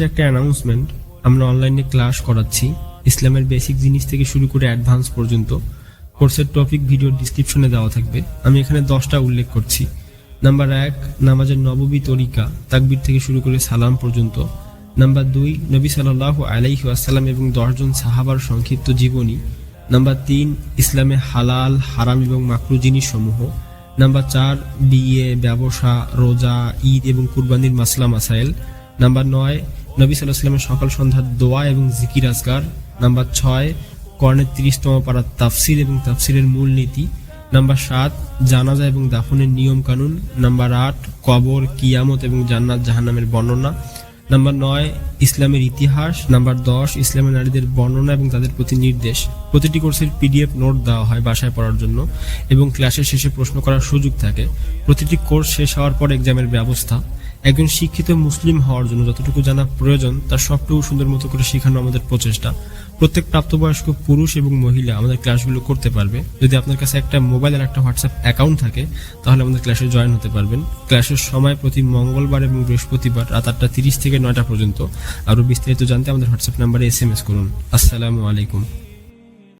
সর্বশেষে একটা অ্যানাউন্সমেন্ট আমরা অনলাইনে ক্লাস করাচ্ছি, ইসলামের বেসিক জিনিস থেকে শুরু করে অ্যাডভান্স পর্যন্ত কোর্সের টপিক ভিডিও ডিসক্রিপশনে দেওয়া থাকবে। আমি এখানে দশটা উল্লেখ করছি। নাম্বার এক, নামাজের নববী তরিকা, তাকবির থেকে শুরু করে সালাম পর্যন্ত। নাম্বার দুই, নবী সাল্লাহ আলাইহি আসাল্লাম এবং দশজন সাহাবার সংক্ষিপ্ত জীবনী। নাম্বার তিন, ইসলামে হালাল, হারাম এবং মাকরু জিনিস সমূহ নাম্বার চার, বিয়ে, ব্যবসা, রোজা, ঈদ এবং কুরবানির মাসলা, মাসাইল। নাম্বার নয় নবী সাল্লাহ সাল্লামের সকাল সন্ধ্যার দোয়া এবং জিকির আজকার নাম্বার ছয়, কর্ণের তিরিশতম পাড়ার তাফসির এবং তাফসিরের মূল নীতি। নাম্বার সাত, জানাজা এবং দাফনের নিয়ম কানুন নাম্বার আট, কবর, কিয়ামত এবং জান্নাত জাহান্নামের বর্ণনা। নাম্বার নয়, ইসলামের ইতিহাস। নাম্বার দশ, ইসলামের নারীদের বর্ণনা এবং তাদের প্রতি নির্দেশ। প্রতিটি কোর্সের পিডিএফ নোট দেওয়া হয় বাসায় পড়ার জন্য এবং ক্লাসের শেষে প্রশ্ন করার সুযোগ থাকে। প্রতিটি কোর্স শেষ হওয়ার পর এক্সামের ব্যবস্থা। একজন শিক্ষিত মুসলিম হওয়ার জন্য যতটুকু জানা প্রয়োজন, তার সবটুকু সুন্দর মতো করে শেখানো আমাদের প্রচেষ্টা। প্রত্যেক প্রাপ্তবয়স্ক পুরুষ এবং মহিলা আমাদের ক্লাসগুলো করতে পারবে। যদি আপনার কাছে একটা মোবাইল আর একটা হোয়াটসঅ্যাপ অ্যাকাউন্ট থাকে, তাহলে আমাদের ক্লাসে জয়েন হতে পারবেন। ক্লাসের সময় প্রতি মঙ্গলবার এবং বৃহস্পতিবার রাত আটটা তিরিশ থেকে নয়টা পর্যন্ত। আরও বিস্তারিত জানতে আমাদের হোয়াটসঅ্যাপ নাম্বারে এস এম এস করুন। আসসালামু আলাইকুম।